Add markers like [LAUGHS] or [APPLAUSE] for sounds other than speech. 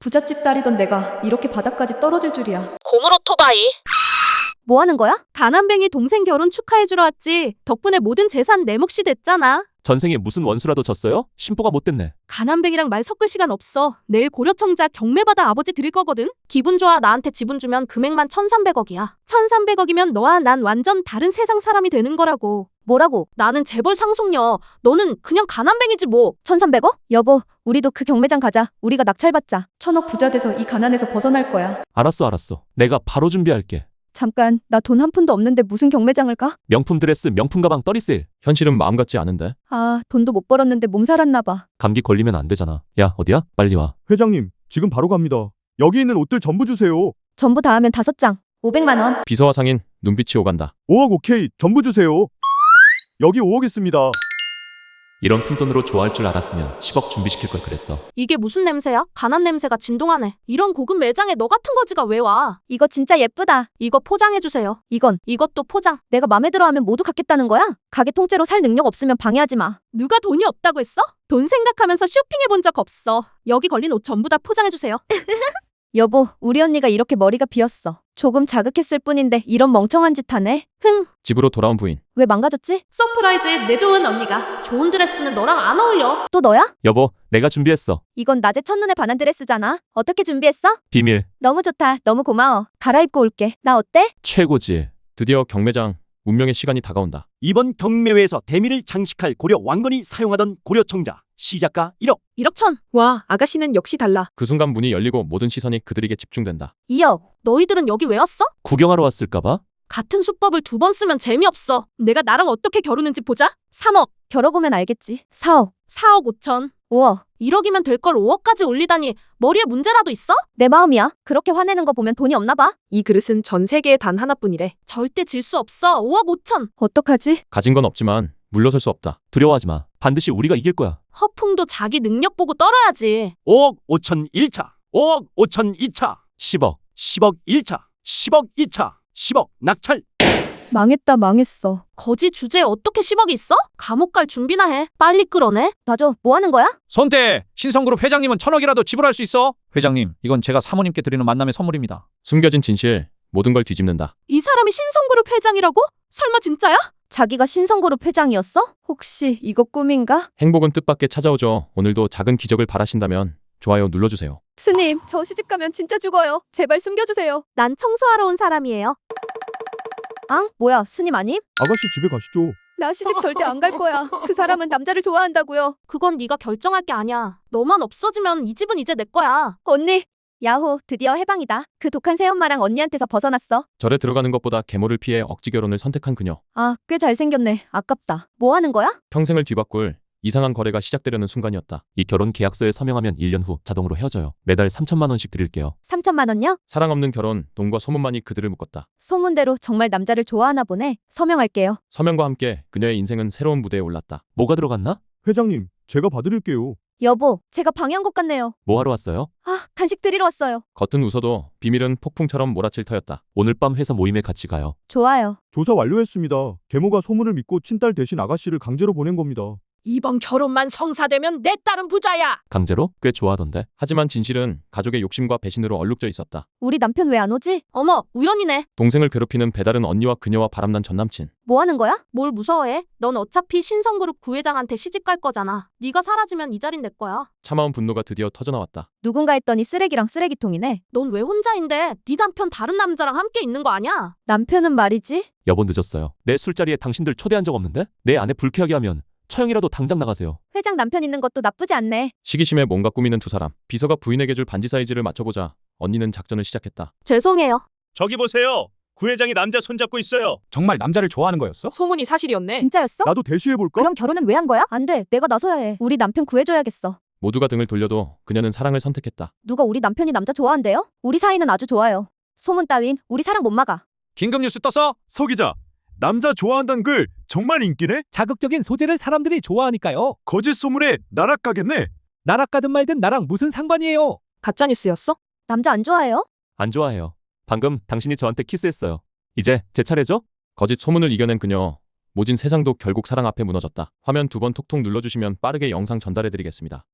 부잣집 딸이던 내가 이렇게 바닥까지 떨어질 줄이야. 고물 오토바이. 뭐 하는 거야? 가난뱅이 동생 결혼 축하해주러 왔지. 덕분에 모든 재산 내 몫이 됐잖아. 전생에 무슨 원수라도 졌어요? 심보가 못됐네. 가난뱅이랑 말 섞을 시간 없어. 내일 고려청자 경매받아 아버지 드릴 거거든. 기분 좋아 나한테 지분 주면 금액만 1300억이야. 1300억이면 너와 난 완전 다른 세상 사람이 되는 거라고. 뭐라고? 나는 재벌 상속녀. 너는 그냥 가난뱅이지 뭐. 1300억? 여보, 우리도 그 경매장 가자. 우리가 낙찰받자. 천억 부자 돼서 이 가난에서 벗어날 거야. 알았어, 알았어. 내가 바로 준비할게. 잠깐, 나 돈 한 푼도 없는데 무슨 경매장을 가? 명품 드레스, 명품 가방, 떨이세일. 현실은 마음 같지 않은데. 아, 돈도 못 벌었는데 몸 살았나 봐. 감기 걸리면 안 되잖아. 야, 어디야? 빨리 와. 회장님, 지금 바로 갑니다. 여기 있는 옷들 전부 주세요. 전부 다 하면 다섯 장. 500만 원. 비서와 상인 눈빛이 오간다. 5억 오케이, 전부 주세요. 여기 5억 있습니다. 이런 푼돈으로 좋아할 줄 알았으면 10억 준비시킬 걸 그랬어. 이게 무슨 냄새야? 가난 냄새가 진동하네. 이런 고급 매장에 너 같은 거지가 왜 와? 이거 진짜 예쁘다. 이거 포장해주세요. 이건 이것도 포장. 내가 맘에 들어 하면 모두 갖겠다는 거야? 가게 통째로 살 능력 없으면 방해하지 마. 누가 돈이 없다고 했어? 돈 생각하면서 쇼핑해 본 적 없어. 여기 걸린 옷 전부 다 포장해주세요. [LAUGHS] 여보, 우리 언니가 이렇게 머리가 비었어. 조금 자극했을 뿐인데 이런 멍청한 짓 하네. 흥, 집으로 돌아온 부인. 왜 망가졌지? 서프라이즈 내 좋은 언니가. 좋은 드레스는 너랑 안 어울려. 또 너야? 여보, 내가 준비했어. 이건 낮에 첫눈에 반한 드레스잖아. 어떻게 준비했어? 비밀. 너무 좋다. 너무 고마워. 갈아입고 올게. 나 어때? 최고지. 드디어 경매장 운명의 시간이 다가온다. 이번 경매회에서 대미를 장식할 고려 왕건이 사용하던 고려 청자 시작가 1억 1억 천. 와, 아가씨는 역시 달라. 그 순간 문이 열리고 모든 시선이 그들에게 집중된다. 2억. 너희들은 여기 왜 왔어? 구경하러 왔을까봐? 같은 수법을 두 번 쓰면 재미없어. 내가 나랑 어떻게 겨루는지 보자. 3억, 겨뤄보면 알겠지. 4억. 4억 5천. 5억. 1억이면 될 걸 5억까지 올리다니 머리에 문제라도 있어? 내 마음이야. 그렇게 화내는 거 보면 돈이 없나 봐. 이 그릇은 전 세계에 단 하나뿐이래. 절대 질 수 없어. 5억 5천. 어떡하지? 가진 건 없지만 물러설 수 없다. 두려워하지 마. 반드시 우리가 이길 거야. 허풍도 자기 능력 보고 떨어야지. 5억 5천 1차 5억 5천 2차 10억. 10억 1차 10억 2차 10억 낙찰 망했다 망했어. 거지 주제에 어떻게 10억이 있어? 감옥 갈 준비나 해. 빨리 끌어내. 놔줘. 뭐 하는 거야? 손대 신성그룹 회장님은 천억이라도 지불할 수 있어. 회장님, 이건 제가 사모님께 드리는 만남의 선물입니다. 숨겨진 진실 모든 걸 뒤집는다. 이 사람이 신성그룹 회장이라고? 설마 진짜야? 자기가 신성그룹 회장이었어? 혹시 이거 꿈인가? 행복은 뜻밖의 찾아오죠. 오늘도 작은 기적을 바라신다면 좋아요 눌러주세요. 스님, 저 시집 가면 진짜 죽어요. 제발 숨겨주세요. 난 청소하러 온 사람이에요. 앙? 뭐야, 스님 아님? 아가씨 집에 가시죠. 나 시집 절대 안 갈 거야. 그 사람은 남자를 좋아한다고요. 그건 네가 결정할 게 아니야. 너만 없어지면 이 집은 이제 내 거야. 언니. 야호, 드디어 해방이다. 그 독한 새엄마랑 언니한테서 벗어났어. 절에 들어가는 것보다 계모를 피해 억지 결혼을 선택한 그녀. 아, 꽤 잘생겼네. 아깝다. 뭐 하는 거야? 평생을 뒤바꿀 이상한 거래가 시작되려는 순간이었다. 이 결혼 계약서에 서명하면 1년 후 자동으로 헤어져요. 매달 3천만 원씩 드릴게요. 3천만 원요? 사랑 없는 결혼, 돈과 소문만이 그들을 묶었다. 소문대로 정말 남자를 좋아하나 보네. 서명할게요. 서명과 함께 그녀의 인생은 새로운 무대에 올랐다. 뭐가 들어갔나? 회장님, 제가 봐드릴게요. 여보, 제가 방해한 것 같네요. 뭐 하러 왔어요? 아, 간식 드리러 왔어요. 겉은 웃어도 비밀은 폭풍처럼 몰아칠 터였다. 오늘 밤 회사 모임에 같이 가요. 좋아요. 조사 완료했습니다. 계모가 소문을 믿고 친딸 대신 아가씨를 강제로 보낸 겁니다. 이번 결혼만 성사되면 내 딸은 부자야. 강제로? 꽤 좋아하던데. 하지만 진실은 가족의 욕심과 배신으로 얼룩져 있었다. 우리 남편 왜 안 오지? 어머, 우연이네. 동생을 괴롭히는 배다른 언니와 그녀와 바람난 전남친. 뭐 하는 거야? 뭘 무서워해? 넌 어차피 신성그룹 구회장한테 시집 갈 거잖아. 네가 사라지면 이 자린 내 거야. 참아온 분노가 드디어 터져나왔다. 누군가 했더니 쓰레기랑 쓰레기통이네. 넌 왜 혼자인데? 네 남편 다른 남자랑 함께 있는 거 아니야? 남편은 말이지. 여보 늦었어요. 내 술자리에 당신들 초대한 적 없는데? 내 아내 불쾌하게 하면 처형이라도 당장 나가세요. 회장 남편 있는 것도 나쁘지 않네. 시기심에 뭔가 꾸미는 두 사람. 비서가 부인에게 줄 반지 사이즈를 맞춰보자 언니는 작전을 시작했다. 죄송해요. 저기 보세요 구회장이 남자 손잡고 있어요 정말 남자를 좋아하는 거였어? 소문이 사실이었네. 진짜였어? 나도 대시해볼까? 그럼 결혼은 왜 한 거야? 안 돼. 내가 나서야 해. 우리 남편 구해줘야겠어. 모두가 등을 돌려도 그녀는 사랑을 선택했다. 누가 우리 남편이 남자 좋아한대요? 우리 사이는 아주 좋아요. 소문 따윈 우리 사랑 못 막아. 긴급 뉴스 떴어? 서 기자, 남자 좋아한다는 글 정말 인기네? 자극적인 소재를 사람들이 좋아하니까요. 거짓 소문에 나락 가겠네? 나락 가든 말든 나랑 무슨 상관이에요? 가짜 뉴스였어? 남자 안 좋아해요? 안 좋아해요. 방금 당신이 저한테 키스했어요. 이제 제 차례죠? 거짓 소문을 이겨낸 그녀. 모진 세상도 결국 사랑 앞에 무너졌다. 화면 두 번 톡톡 눌러주시면 빠르게 영상 전달해드리겠습니다.